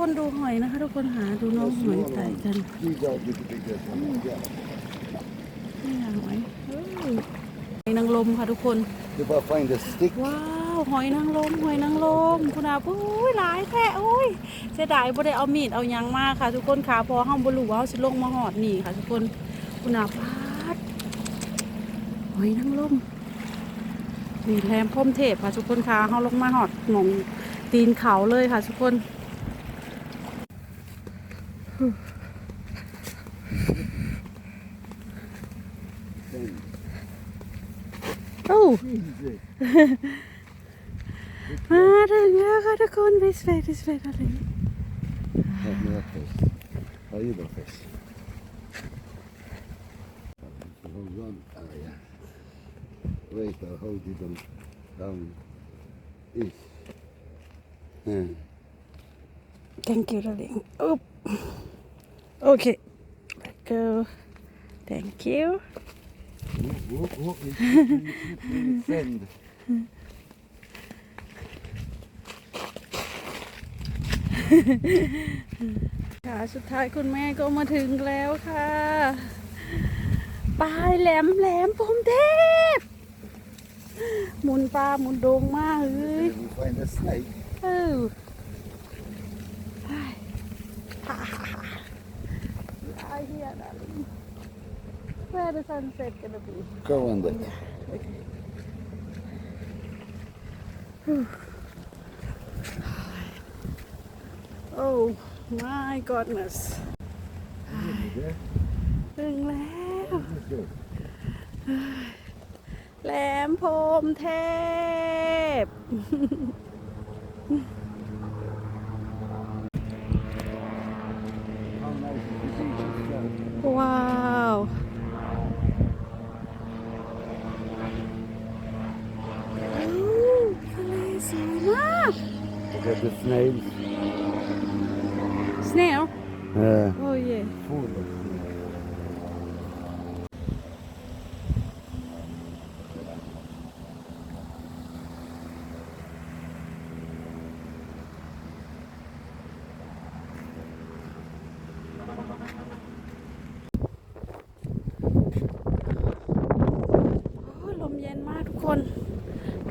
คนดูหอยนะคะ ทุกคนหาดูน้องหอยไต่กัน These are the biggest ones. Yeah. นี่ค่ะหอยเฮ้ยหอยนางรมค่ะทุกคน If I find a stick, ว้าวหอยนางรมหอยนางรมคุณอาปุ้ยหลายแท้โอ้ยเสียดายบ่ได้เอามีดเอาหยังมาค่ะ ทุกคนค่ะเพอห้องบ่รู้ว่าเฮาสิลงมาหอดนี่ค่ะ ทุกคนคุณอาพาดหอยนางรมนี่แรมพรหมเทพค่ะทุกคนค่ะเฮาลงมาหอดหมองตีนเขาเลยค่ะทุกคน then โอ้ easy. มาถึงแล้วค่ะทุกคนดิสเฟย์ดิสเฟย์อะไร Have me a fish. Har you the fish? Hold on. Oh, yeah. Wait, I'll hold you them down. Ish. Yeah. thank you darling อุ๊ บโอเค let go thank you Whoop, whoop, whoop. It's it's friend. ค่ะสุดท้ายคุณแม่ก็มาถึงแล้วค่ะปลายแหลมแหลมพรหมเทพหมุนปลาหมุนโดงมากเลย If we find a snake, เออ ไปฮ่าฮ่าฮ่า I hear that where the sunset gonna be go on then. Yeah. Okay. Oh my goodness ถึงแล้วแหลมพรมเทพ beach itself? ว้าวอู้ทะเลสวยมาก Look at the snails. snail Uh, โอ้ย full of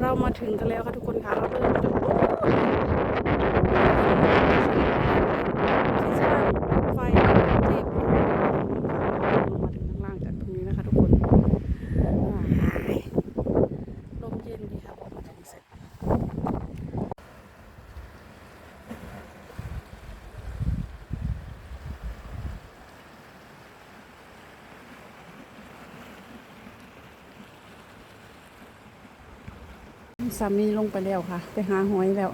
เรามาถึงกันแล้วค่ะทุกคนค่ะเราเริ่มจุดกโอ้ยที่สร้างไฟเทพลงมาถึงข้างล่างจากตรงนี้นะคะทุกคนว้ายลมเย็นดีค่ะพอมาถึงเสร็จ สามีลงไปแล้วค่ะ ไปหาหอยแล้ว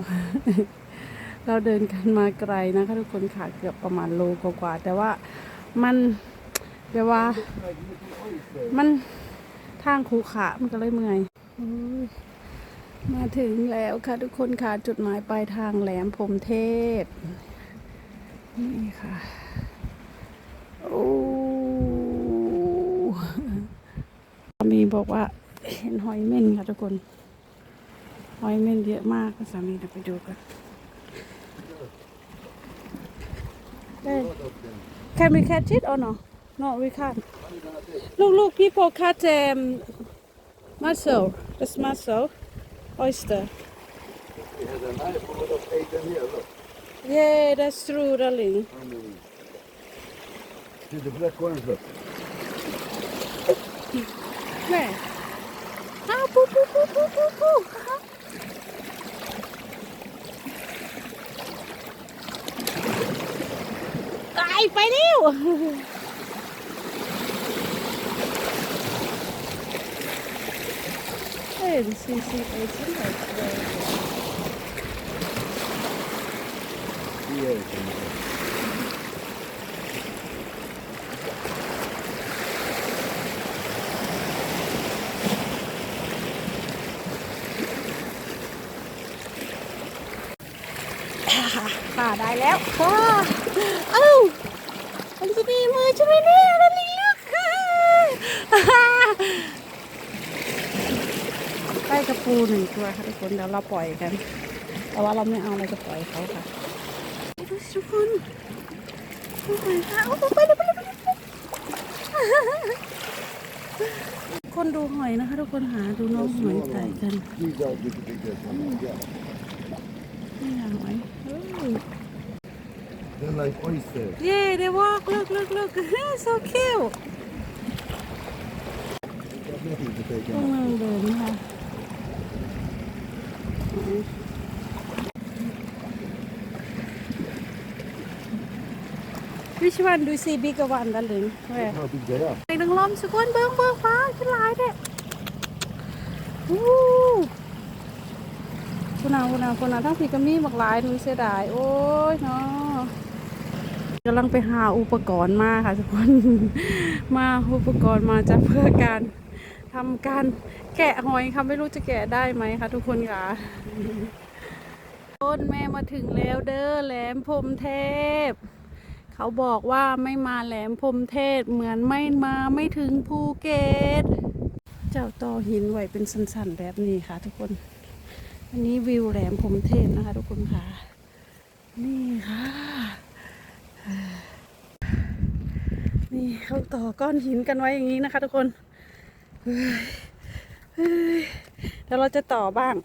เราเดินกันมาไกลนะคะทุกคนค่ะเกือบประมาณโลกว่าแต่ว่ามันเดี๋ยวว่า มันทางคูขามันก็เลยเมื่อยมาถึงแล้วค่ะทุกคนค่ะจุดหมายปลายทางแหลมพรมเทพนี่ค่ะโอ้สามีบอกว่าเห็นหอยเม่นค่ะทุกคน หอยเม่นเยอะมากสามีเดี๋ยวไปดูกัน Hey, Can we catch it or no? No, we can't. Look, look, people catch um, mussel. That's mussel. Oyster. We had a knife, we would have taken here, look. Yeah, that's true, darling. Underneath. See the black ones, look. Where? Ah, poo, poo, poo, poo, poo, poo. ไปเร็วเฮ้ยซีซีไปที่ไหนเลย Here it is. ค่ะได้แล้วค่ะเอ้ามันจะมีมือใช่ไหมเนี่ยนั่นลิงลูกค่ะได้กระปูหนึ่งตัวค่ะทุกคนเดี๋ยวเราปล่อยกัน แต่ว่าเราไม่เอาเราจะปล่อยเขาค่ะดูสิทุกคนดูหอยค่ะโอ้โหไปเลยไปเลยไปเลยคนดูหอยนะคะทุกคนหาดูน้องหอยไต่กัน These are the biggest ones, yeah. นี่หาหอยเออ They're like oysters. Yeah, they walk. Look, look, look. so cute. There's nothing to take พวก out. นางเดินนะคะ Which one do you see bigger one, darling? Where? How big they are. ไอ้นังลมสกุลเบิ้งเบิ้งฟ้าขึ้นหลายเด้วู้คุณนาคุณนาคุณนาทั้งพี่ก็มีบักหลายหนูเสียดาย โอ้ยเนาะ กำลังไปหาอุปกรณ์มาค่ะทุกคน มาอุปกรณ์มาจะเพื่อการทำการแกะหอยค่ะไม่รู้จะแกะได้ไหมคะทุกคนค่ะต้นแม่มาถึงแล้วเด้อแหลมพรมเทพ เขาบอกว่าไม่มาแหลมพรมเทพเหมือนไม่มาไม่ถึงภูเก็ตเจ้าต่อหินไหวเป็นสันๆแบบนี้ค่ะ ทุกคน อันนี้วิวแหลมพรมเทพนะคะ ทุกคนค่ะ นี่ค่ะ นี่เขาต่อก้อนหินกันไว้อย่างนี้นะคะ ทุกคนเฮ้ยเฮ้ยเดี๋ยวเราจะต่อบ้าง